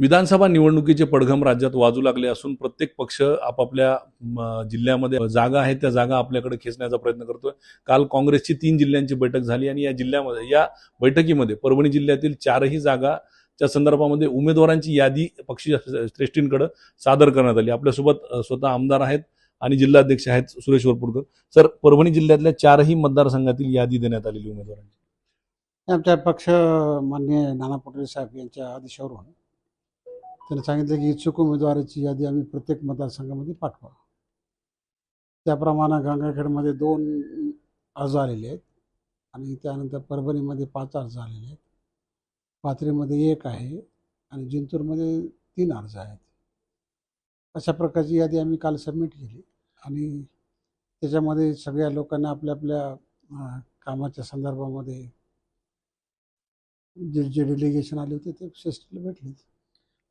विधानसभा निवडणुकीचे पडघम राज्यात वाजू लागले असून प्रत्येक पक्ष आपापल्या जिल्ह्यामध्ये जागा आहेत त्या जागा आपल्याकडे खेचण्याचा प्रयत्न करतोय. काल काँग्रेसची तीन जिल्ह्यांची बैठक झाली आणि या जिल्ह्यामध्ये या बैठकीमध्ये परभणी जिल्ह्यातील चारही जागाच्या संदर्भामध्ये उमेदवारांची यादी पक्षी श्रेष्ठींकडे सादर करण्यात आली. आपल्यासोबत स्वतः आमदार आहेत आणि जिल्हाध्यक्ष आहेत सुरेश वरपुडकर सर परभणी जिल्ह्यातल्या चारही मतदारसंघातील यादी देण्यात आलेली उमेदवारांची. आमच्या पक्ष मान्य नाना पटोले साहेब यांच्या आदेशावरून त्यांनी सांगितलं की इच्छुक उमेदवाराची यादी आम्ही प्रत्येक मतदारसंघामध्ये पाठवा. त्याप्रमाणे गंगाखेडमध्ये दोन अर्ज आलेले आहेत आणि त्यानंतर परभणीमध्ये पाच अर्ज आलेले आहेत. पाथरीमध्ये एक आहे आणि जिंतूरमध्ये तीन अर्ज आहेत. अशा प्रकारची यादी आम्ही काल सबमिट केली आणि त्याच्यामध्ये सगळ्या लोकांना आपल्या आपल्या कामाच्या संदर्भामध्ये जे जे डेलिगेशन आले होते ते श्रेष्ठीला भेटले.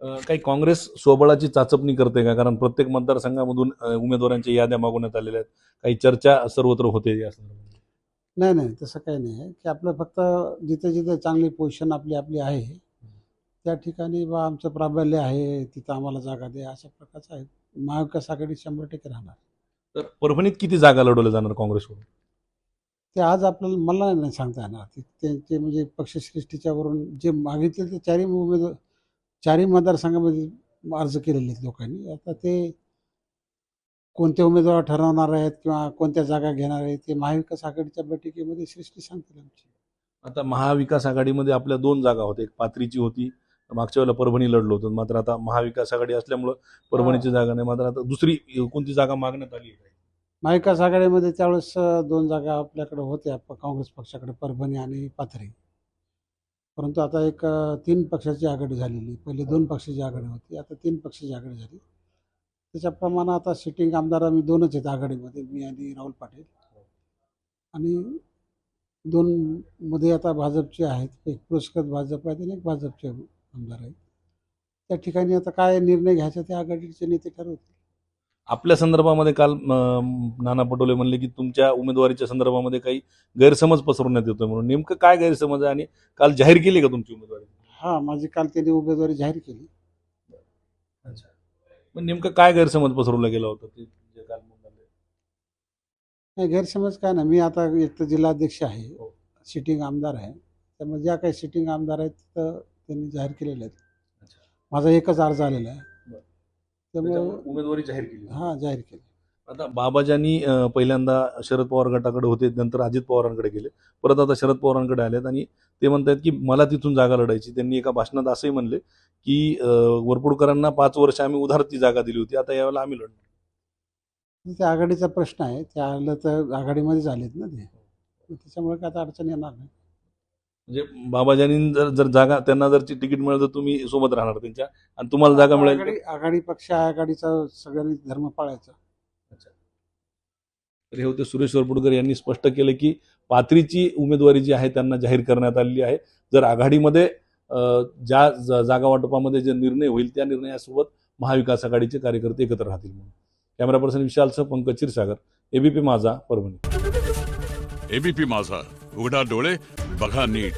काही काँग्रेस स्वबळाची चाचपणी करते का? कारण प्रत्येक मतदारसंघामधून उमेदवारांच्या याद्या मागवण्यात आलेल्या आहेत. काही चर्चा सर्वत्र होते या संदर्भात. नाही नाही तसं काही नाही आहे. की आपलं फक्त जिथे जिथे चांगली पोझिशन आपली आपली आहे त्या ठिकाणी बा आमचं प्राबल्य आहे तिथं आम्हाला जागा द्या अशा प्रकारचं आहे. महाविकास आघाडी शंभर टक्के राहणार. तर परभणीत किती जागा लढवल्या जाणार काँग्रेसकडून? ते आज आपल्याला मला नाही सांगता येणार. ते त्यांचे म्हणजे पक्षश्रेष्ठीच्या वरून जे मागितले ते चारही उमेदवार चारही मतदारसंघामध्ये अर्ज केलेले आहेत लोकांनी. आता ते कोणते उमेदवार ठरवणार आहेत किंवा कोणत्या जागा घेणार आहेत ते महाविकास आघाडीच्या बैठकीमध्ये श्रेष्ठी सांगतील आमची. आता महाविकास आघाडीमध्ये आपल्या दोन जागा होत्या. एक पात्रीची होती मागच्या वेळेला परभणी लढलो होतो. मात्र आता महाविकास आघाडी असल्यामुळं परभणीची जागा नाही. मात्र आता दुसरी कोणती जागा मागण्यात आली आहे? महाविकास आघाडीमध्ये त्यावेळेस दोन जागा आपल्याकडे होत्या. काँग्रेस पक्षाकडे परभणी आणि पाथरी. परंतु आता एक तीन पक्षाची आघाडी झालेली. पहिले दोन पक्षाची आघाडी होती आता तीन पक्षाची आघाडी झाली. त्याच्याप्रमाणे आता सिटिंग आमदार आम्ही दोनच आहेत आघाडीमध्ये मी आणि राहुल पाटील. आणि दोनमध्ये आता भाजपचे आहेत एक पुरस्कृत भाजप आहेत आणि एक भाजपचे आमदार आहेत. त्या ठिकाणी आता काय निर्णय घ्यायचा ते आघाडीचे नेते ठरवतील. आपल्या संदर्भामध्ये काल नाना पटोले म्हणले की तुमच्या उमेदवारीच्या संदर्भामध्ये काही गैरसमज पसरवण्यात येतोय म्हणून नेमकं काय गैरसमज आहे आणि काल जाहीर केली का तुमची उमेदवारी हां माझी काल त्यांनी उमेदवारी जाहीर केली पण नेमकं काय गैरसमज पसरवला गेला होता ते जे काल? नाही गैरसमज काय ना मी आता एक तर जिल्हाध्यक्ष आहे हो. सिटिंग आमदार आहे त्यामुळे ज्या काही सिटिंग आमदार आहेत तर त्यांनी जाहीर केलेले आहेत अच्छा. माझा एकच अर्ज आलेला आहे. त्यामुळे त्याच्यामुळे उमेदवारी जाहीर केली हां जाहीर केली. आता बाबाजांनी अं, पहिल्यांदा शरद पवार गटाकडे होते नंतर अजित पवारांकडे गेले. परत आता शरद पवारांकडे आलेत आणि ते म्हणतात की मला तिथून जागा लढायची. त्यांनी एका भाषणात असंही म्हणले की अं, वरपुडकरांना पाच वर्ष आम्ही उधार ती जागा दिली होती. आता यावेळेला आम्ही लढणार. ते आघाडीचा प्रश्न आहे. ते आलं तर आघाडीमध्येच आलेत ना ते. त्याच्यामुळे काय आता अडचण येणार नाही. म्हणजे बाबाजांनी जर जर जागा त्यांना जर ती तिकीट मिळालं तर तुम्ही सोबत राहणार त्यांच्या. आणि तुम्हाला जागा मिळेल आघाडी आघाडी पक्ष आघाडीचा सगळ्यांनी धर्म पाळायचा. तर हे होते सुरेश वरपुडकर यांनी स्पष्ट केलं की पाथरीची उमेदवारी जी आहे त्यांना जाहीर करण्यात आलेली आहे. जर आघाडीमध्ये ज्या ज- जागा वाटपामध्ये जे निर्णय होईल त्या निर्णयासोबत महाविकास आघाडीचे कार्यकर्ते एकत्र राहतील म्हणून. कॅमेरा पर्सन विशालसह पंकज क्षीरसागर. एबीपी माझा परभणी. एबीपी माझा उघडा डोळे बघा नीट.